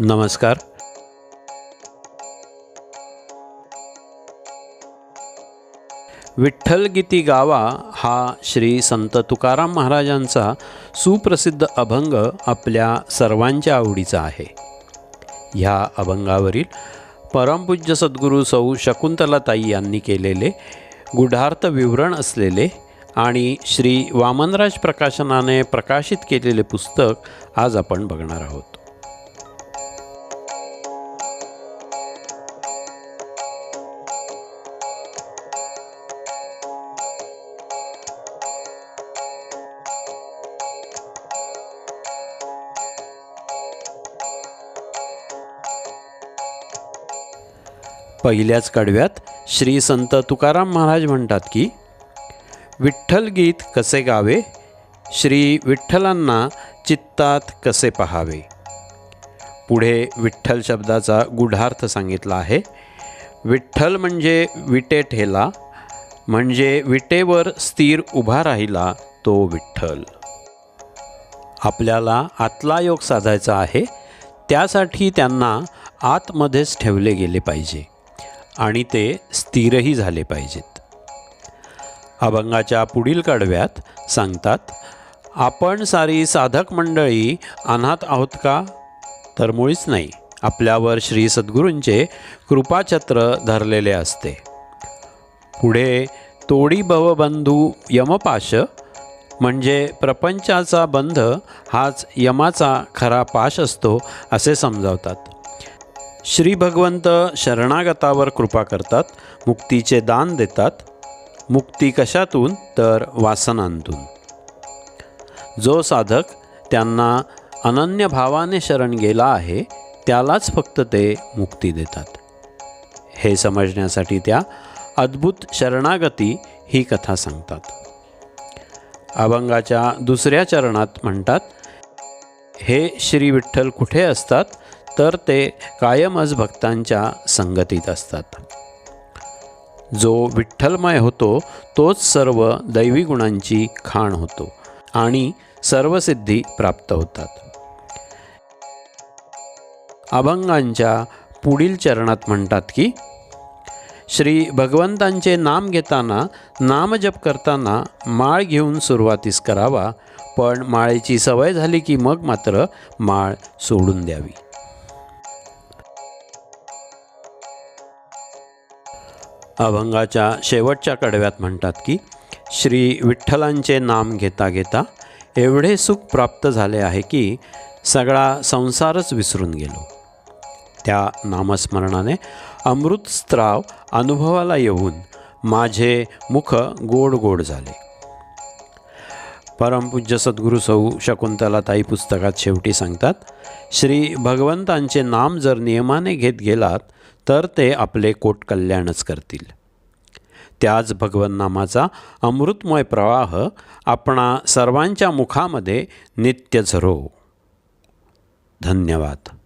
नमस्कार. विठ्ठलगीती गावा हा श्री संत तुकाराम महाराजांचा सुप्रसिद्ध अभंग आपल्या सर्वांच्या आवडीचा आहे. ह्या अभंगावरील परमपूज्य सद्गुरू सौ शकुंतलाताई यांनी केलेले गुढार्थ विवरण असलेले आणि श्री वामनराज प्रकाशनाने प्रकाशित केलेले पुस्तक आज आपण बघणार आहोत. पहिल्याच कडव्यात श्री संत तुकाराम महाराज म्हणतात की विठ्ठल गीत कसे गावे? श्री विठ्ठलांना चित्तात कसे पहावे? पुढे विठ्ठल शब्दाचा गुढार्थ सांगितला आहे. विठ्ठल म्हणजे विटे ठेला म्हणजे विटेवर स्थिर उभा राहिला तो विठ्ठल. आपल्याला आतला योग साधायचा आहे त्यासाठी त्यांना आतमध्येच ठेवले गेले पाहिजे. आणि ते स्थिरही झाले पाहिजेत. अभंगाच्या पुढील कडव्यात सांगतात आपण सारी साधक मंडळी अनाथ आहोत का? तर मुळीच नाही. आपल्यावर श्री सद्गुरूंचे कृपाछत्र धरलेले असते. पुढे तोडी भवबंधू यमपाश म्हणजे प्रपंचाचा बंध हाच यमाचा खरा पाश असतो असे समजावतात. श्री भगवंत शरणागतावर कृपा करतात मुक्तीचे दान देतात. मुक्ती कशातून? तर वासनांतून. जो साधक त्यांना अनन्य भावाने शरण गेला आहे त्यालाच फक्त ते मुक्ती देतात. हे समजण्यासाठी त्या अद्भुत शरणागती ही कथा सांगतात. अभंगाच्या दुसऱ्या चरणात म्हणतात हे श्री विठ्ठल कुठे असतात? तर ते कायमच भक्तांच्या संगतीत असतात. जो विठ्ठलमय होतो तोच सर्व दैवी गुणांची खाण होतो आणि सर्व सिद्धी प्राप्त होतात. अभंगांच्या पुढील चरणात म्हणतात की श्री भगवंतांचे नाम घेताना नामजप करताना माळ घेऊन सुरुवातीस करावा पण माळेची सवय झाली की मग मात्र माळ सोडून द्यावी. अभंगाच्या शेवटच्या कडव्यात म्हणतात की श्री विठ्ठलांचे नाम घेता घेता एवढे सुख प्राप्त झाले आहे की सगळा संसारच विसरून गेलो. त्या नामस्मरणाने अमृतस्त्राव अनुभवाला येऊन माझे मुख गोड गोड झाले. परमपूज्य सद्गुरू सौ शकुंतलाताई पुस्तकात शेवटी सांगतात श्री भगवंतांचे नाम जर नियमाने घेत गेलात तर ते आपले कोट कल्याणच करतील. त्याच भगवन्नामाचा अमृतमय प्रवाह आपणा सर्वांच्या मुखामध्ये नित्य झरो. धन्यवाद.